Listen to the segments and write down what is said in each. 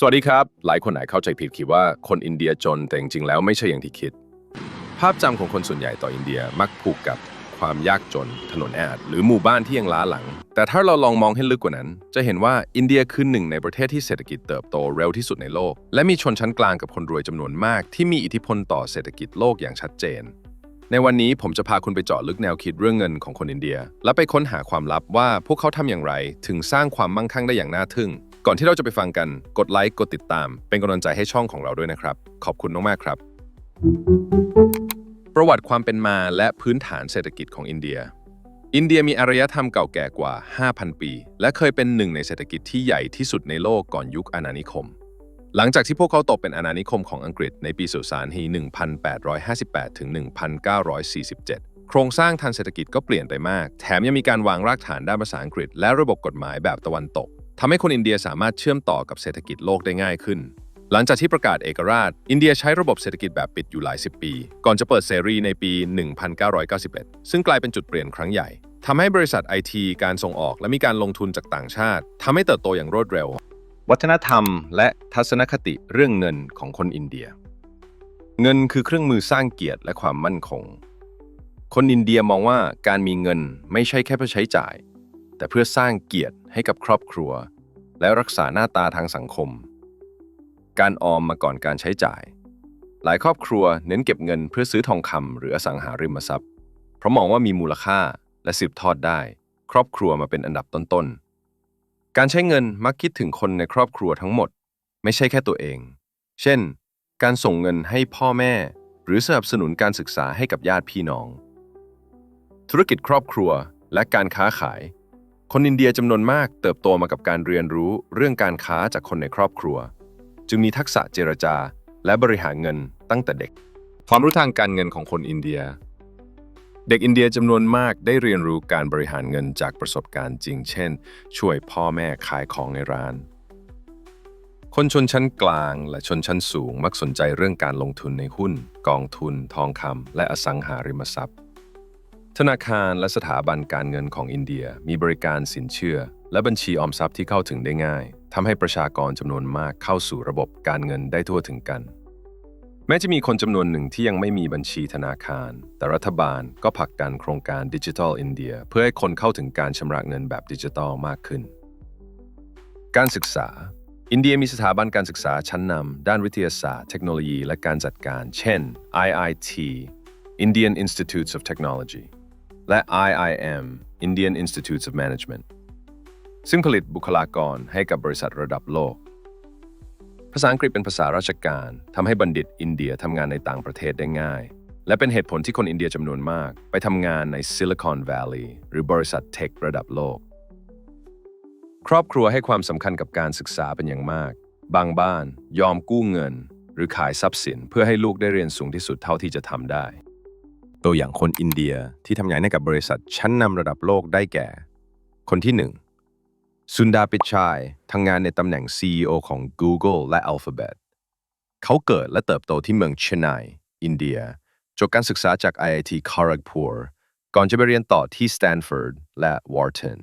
สวัสดีครับ หลายคนอาจเข้าใจผิดคิดว่าคนอินเดียจนแต่จริงๆแล้วไม่ใช่อย่างที่คิด ภาพจำของคนส่วนใหญ่ต่ออินเดียมักผูกกับความยากจน ถนนแออัดหรือหมู่บ้านที่ยังล้าหลัง แต่ถ้าเราลองมองให้ลึกกว่านั้น จะเห็นว่าอินเดียคือหนึ่งในประเทศที่เศรษฐกิจเติบโตเร็วที่สุดในโลก และมีชนชั้นกลางกับคนรวยจำนวนมาก ที่มีอิทธิพลต่อเศรษฐกิจโลกอย่างชัดเจน ในวันนี้ผมจะพาคุณไปเจาะลึกแนวคิดเรื่องเงินของคนอินเดีย และไปค้นหาความลับว่าพวกเขาทำอย่างไร ถึงสร้างความมั่งคั่งได้อย่างน่าทึ่ง ก่อนที่เราจะไปฟังกันกดไลค์กดติดตาม เป็นกำลังใจให้ช่องของเราด้วยนะครับ ขอบคุณมากๆครับ ประวัติความเป็นมาและพื้นฐานเศรษฐกิจของอินเดีย อินเดียมีอารยธรรมเก่าแก่กว่า 5,000 ปี และเคยเป็นหนึ่งในเศรษฐกิจที่ใหญ่ที่สุดในโลกก่อนยุคอาณานิคม หลังจากที่พวกเขาตกเป็นอาณานิคมของอังกฤษในปีสุสานฮี 1858 ถึง 1947โครงสร้างทางเศรษฐกิจก็เปลี่ยนไปมาก แถมยังมีการวางรากฐานด้านภาษาอังกฤษ และระบบกฎหมายแบบตะวันตก ทำให้คนอินเดียสามารถเชื่อมต่อกับเศรษฐกิจโลกได้ง่ายขึ้น หลังจากที่ประกาศเอกราช อินเดียใช้ระบบเศรษฐกิจแบบปิดอยู่หลายสิบปี ก่อนจะเปิดเสรีในปี 1991 ซึ่งกลายเป็นจุดเปลี่ยนครั้งใหญ่ทำให้บริษัทไอทีการส่งออกและมีการลงทุนจากต่างชาติทำให้เติบโตอย่างรวดเร็ว วัฒนธรรมและทัศนคติเรื่องเงินของคนอินเดีย เงินคือเครื่องมือสร้างเกียรติและความมั่นคง คนอินเดียมองว่าการมีเงินไม่ใช่แค่เพื่อใช้จ่าย แต่เพื่อสร้างเกียรติให้กับครอบครัว และรักษาหน้าตาทางสังคม การออมมาก่อนการใช้จ่าย หลายครอบครัวเน้นเก็บเงินเพื่อซื้อทองคำหรืออสังหาริมทรัพย์ เพราะมองว่ามีมูลค่าและสืบทอดได้ ครอบครัวมาเป็นอันดับต้นๆ การใช้เงินมักคิดถึงคนในครอบครัวทั้งหมด ไม่ใช่แค่ตัวเอง เช่น การส่งเงินให้พ่อแม่ หรือสนับสนุนการศึกษาให้กับญาติพี่น้อง ธุรกิจครอบครัวและการค้าขาย คนอินเดียจำนวนมากเติบโตมากับการเรียนรู้เรื่องการค้าจากคนในครอบครัว จึงมีทักษะเจรจา และบริหารเงินตั้งแต่เด็ก ความรู้ทางการเงินของคนอินเดีย เด็กอินเดียจำนวนมากได้เรียนรู้การบริหารเงินจากประสบการณ์จริง เช่น ช่วยพ่อแม่ขายของในร้าน คนชนชั้นกลางและชนชั้นสูงมักสนใจเรื่องการลงทุนในหุ้น กองทุน ทองคำและอสังหาริมทรัพย์ ธนาคารและสถาบันการเงินของอินเดียมีบริการสินเชื่อ และบัญชีออมทรัพย์ที่เข้าถึงได้ง่ายทำให้ประชากรจำนวนมากเข้าสู่ระบบการเงินได้ทั่วถึงกัน แม้จะมีคนจำนวนหนึ่งที่ยังไม่มีบัญชีธนาคาร แต่รัฐบาลก็ผลักดันโครงการดิจิทัลอินเดียเพื่อให้คนเข้าถึงการชำระเงินแบบดิจิทัลมากขึ้น การศึกษา อินเดียมีสถาบันการศึกษาชั้นนำด้านวิทยาศาสตร์ เทคโนโลยี และการจัดการ เช่น IIT Indian Institutes of Technology และ IIM Indian Institutes of Management ซึ่งผลิตบุคลากรให้กับบริษัทระดับโลก ภาษาอังกฤษเป็นภาษาราชการทำให้บัณฑิตอินเดียทำงานในต่างประเทศได้ง่าย และเป็นเหตุผลที่คนอินเดียจำนวนมาก ไปทำงานในซิลิคอนแวลลีย์หรือบริษัทเทคระดับโลก ครอบครัวให้ความสำคัญกับการศึกษาเป็นอย่างมาก บางบ้านยอมกู้เงิน หรือขายทรัพย์สินเพื่อให้ลูกได้เรียนสูงที่สุดเท่าที่จะทำได้ ตัวอย่างคนอินเดียที่ทำงานให้กับบริษัทชั้นนำระดับโลกได้แก่ คนที่หนึ่งซุนดาปิชัยทำงานในตำแหน่ง CEO ของ Google และ Alphabet เขาเกิดและเติบโตที่เมืองเชนไนอินเดียจบการศึกษาจาก IIT Kharagpur ก่อนจะไปเรียนต่อที่ Stanford และ Wharton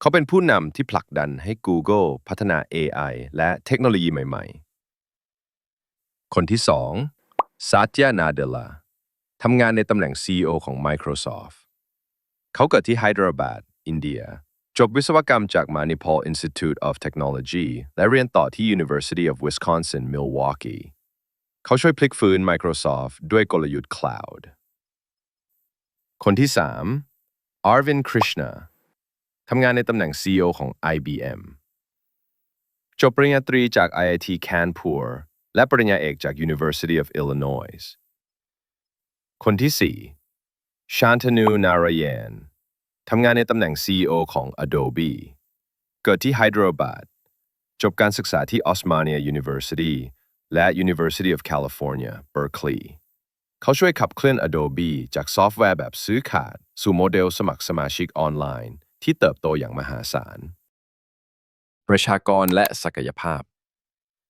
เขาเป็นผู้นำที่ผลักดันให้ Google พัฒนา AI และเทคโนโลยีใหม่ ๆ คนที่สอง ทำงานในตำแหน่ง CEO ของ Microsoft เขาเกิดที่ไฮดราบาดอินเดีย จบวิศวกรรมจาก Manipal Institute of Technology และเรียนต่อที่ University of Wisconsin Milwaukee เขาช่วยพลิกฟื้น Microsoft ด้วยกลยุทธ์ Cloud คนที่ 3 Arvind Krishna ทำงานในตำแหน่ง CEO ของ IBM จบปริญญาตรีจาก IIT Kanpur และปริญญาเอกจาก University of Illinois คนที่ 4 Shantanu Narayan ทำงานในตำแหน่ง CEO ของ Adobe เกิดที่ไฮดรบาดจบการศึกษาที่ Osmania University และ University of California Berkeley เขาช่วยขับเคลื่อน Adobe จากซอฟต์แวร์แบบซื้อขาด สู่โมเดลสมัครสมาชิกออนไลน์ ที่เติบโตอย่างมหาศาล ประชากรและศักยภาพ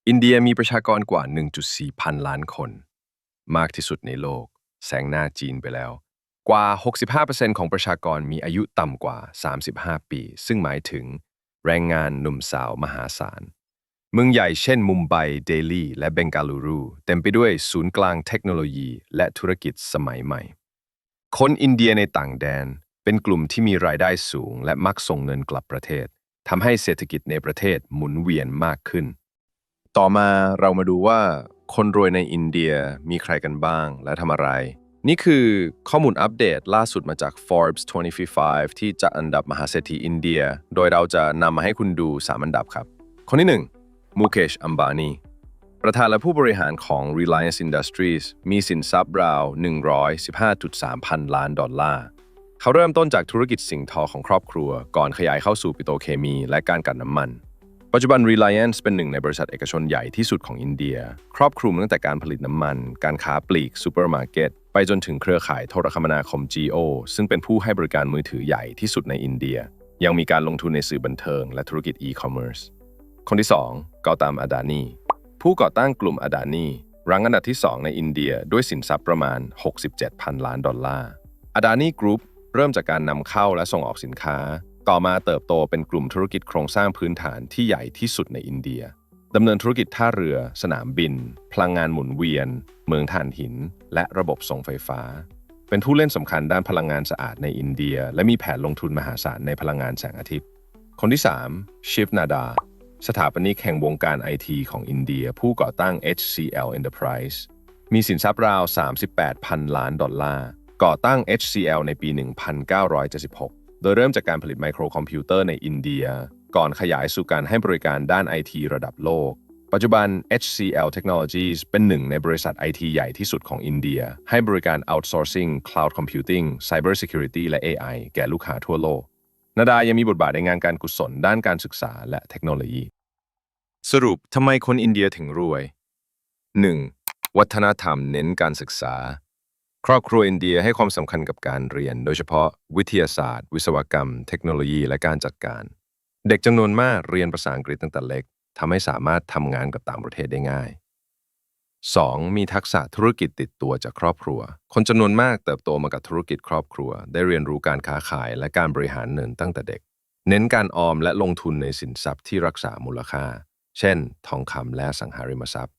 อินเดียมีประชากรกว่า 1.4 พันล้านคน มากที่สุดในโลก แซงหน้าจีนไปแล้ว กว่า 65%ของประชากรมีอายุต่ำกว่า 35 ปี ซึ่งหมายถึง แรงงานหนุ่มสาวมหาศาล เมืองใหญ่เช่นมุมไบ เดลีและเบงกาลูรู เต็มไปด้วยศูนย์กลางเทคโนโลยีและธุรกิจสมัยใหม่ คนอินเดียในต่างแดน เป็นกลุ่มที่มีรายได้สูง และมักส่งเงินกลับประเทศทำให้เศรษฐกิจในประเทศหมุนเวียนมากขึ้น ต่อมาเรามาดูว่า คนรวยในอินเดียมีใครกันบ้างและทำอะไร นี่คือข้อมูลอัปเดตล่าสุดมาจาก Forbes 2055ที่จัดอันดับมหาเศรษฐีอินเดีย โดยเราจะนำมาให้คุณดู 3 อันดับครับ คนที่1มูเคชอัมบานีประธานและผู้บริหารของ Reliance Industries มีสินทรัพย์ราว 115.3 พันล้านดอลลาร์ เขาเริ่มต้นจากธุรกิจสิ่งทอของครอบครัว ก่อนขยายเข้าสู่ปิโตรเคมีและการกลั่นน้ำมัน ปัจจุบัน Reliance เป็นหนึ่งในบริษัทเอกชนใหญ่ที่สุดของอินเดีย ครอบคลุมตั้งแต่การผลิตน้ำมัน การค้าปลีกซูเปอร์มาร์เก็ตไปจนถึงเครือข่ายโทรคมนาคม G.O ซึ่งเป็นผู้ให้บริการมือถือใหญ่ที่สุดในอินเดีย ยังมีการลงทุนในสื่อบันเทิง และธุรกิจอีคอมเมิร์ซคนที่ 2 กอตามอดานีผู้ก่อตั้งกลุ่มอดานีรั้งอันดับที่ 2 ในอินเดียด้วยสินทรัพย์ประมาณ 67พันล้านดอลลาร์อดานีกรุ๊ปเริ่มจากการนำเข้าและส่งออกสินค้า ต่อมาเติบโตเป็นกลุ่มธุรกิจโครงสร้างพื้นฐานที่ใหญ่ที่สุดในอินเดียดำเนินธุรกิจท่าเรือ สนามบิน พลังงานหมุนเวียน เมืองถ่านหิน และระบบส่งไฟฟ้า เป็นผู้เล่นสำคัญด้านพลังงานสะอาดในอินเดีย และมีแผนลงทุนมหาศาลในพลังงานแสงอาทิตย์ คนที่ 3 ชิฟนาดา สถาปนิกแห่งวงการไอทีของอินเดีย ผู้ก่อตั้ง HCL Enterprise มีสินทรัพย์ราว 38พันล้านดอลลาร์ ก่อตั้ง HCL ในปี 1976 โดยเริ่มจากการผลิตไมโครคอมพิวเตอร์ในอินเดีย ก่อนขยายสู่การให้บริการด้านไอทีระดับโลก ปัจจุบัน HCL Technologies เป็นหนึ่งในบริษัทไอทีใหญ่ที่สุดของอินเดีย ให้บริการ outsourcing cloud computing cyber security และ AI แก่ลูกค้าทั่วโลก นาดายังมีบทบาทในงานการกุศลด้านการศึกษาและเทคโนโลยี สรุปทำไมคนอินเดียถึงรวย 1. วัฒนธรรมเน้นการศึกษา ครอบครัวอินเดียให้ความสำคัญกับการเรียน โดยเฉพาะวิทยาศาสตร์ วิศวกรรม เทคโนโลยี และการจัดการ เด็กจำนวนมากเรียนภาษาอังกฤษตั้งแต่เล็กทำให้สามารถทำงานกับต่างประเทศได้ง่าย 2. มีทักษะธุรกิจติดตัวจากครอบครัว คนจำนวนมากเติบโตมากับธุรกิจครอบครัว ได้เรียนรู้การค้าขายและการบริหารเงินตั้งแต่เด็ก เน้นการออมและลงทุนในสินทรัพย์ที่รักษามูลค่า เช่น ทองคำและสังหาริมทรัพย์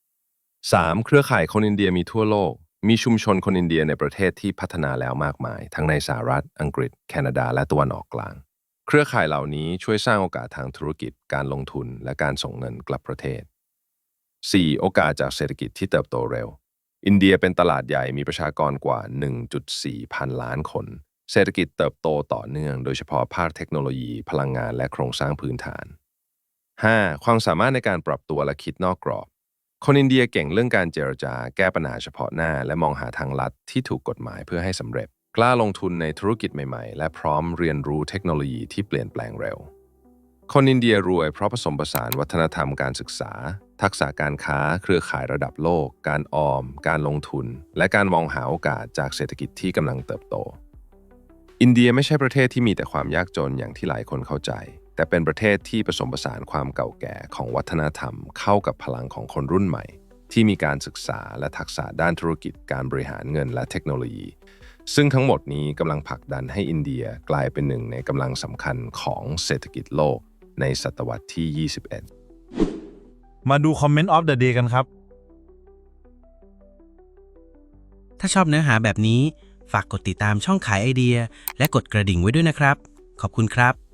3. เครือข่ายคนอินเดียมีทั่วโลก มีชุมชนคนอินเดียในประเทศที่พัฒนาแล้วมากมาย ทั้งในสหรัฐ อังกฤษ แคนาดา และตะวันออกกลาง เครือข่ายเหล่านี้ช่วยสร้างโอกาสทางธุรกิจ การลงทุน และการส่งเงินกลับประเทศ 4. โอกาสจากเศรษฐกิจที่เติบโตเร็ว อินเดียเป็นตลาดใหญ่มีประชากรกว่า 1.4 พันล้านคน เศรษฐกิจเติบโตต่อเนื่อง โดยเฉพาะภาคเทคโนโลยี พลังงานและโครงสร้างพื้นฐาน 5. ความสามารถในการปรับตัวและคิดนอกกรอบ คนอินเดียเก่งเรื่องการเจรจา แก้ปัญหาเฉพาะหน้า และมองหาทางลัดที่ถูกกฎหมายเพื่อให้สำเร็จ กล้าลงทุนในธุรกิจใหม่ๆ และพร้อมเรียนรู้เทคโนโลยีที่เปลี่ยนแปลงเร็ว คนอินเดียรวยเพราะผสมผสานวัฒนธรรมการศึกษา ทักษะการค้า เครือข่ายระดับโลก การออม การลงทุน และการมองหาโอกาสจากเศรษฐกิจที่กำลังเติบโต อินเดียไม่ใช่ประเทศที่มีแต่ความยากจนอย่างที่หลายคนเข้าใจ แต่เป็นประเทศที่ผสมผสานความเก่าแก่ของวัฒนธรรม เข้ากับพลังของคนรุ่นใหม่ ที่มีการศึกษาและทักษะด้านธุรกิจการบริหารเงินและเทคโนโลยี ซึ่งทั้งหมดนี้กำลังผลักดันให้อินเดียกลายเป็นหนึ่งในกำลังสำคัญของเศรษฐกิจโลกในศตวรรษที่ 21 มาดูคอมเมนต์ออฟเดอะเดย์กันครับ ถ้าชอบเนื้อหาแบบนี้ ฝากกดติดตามช่องขายไอเดีย และกดกระดิ่งไว้ด้วยนะครับ ขอบคุณครับ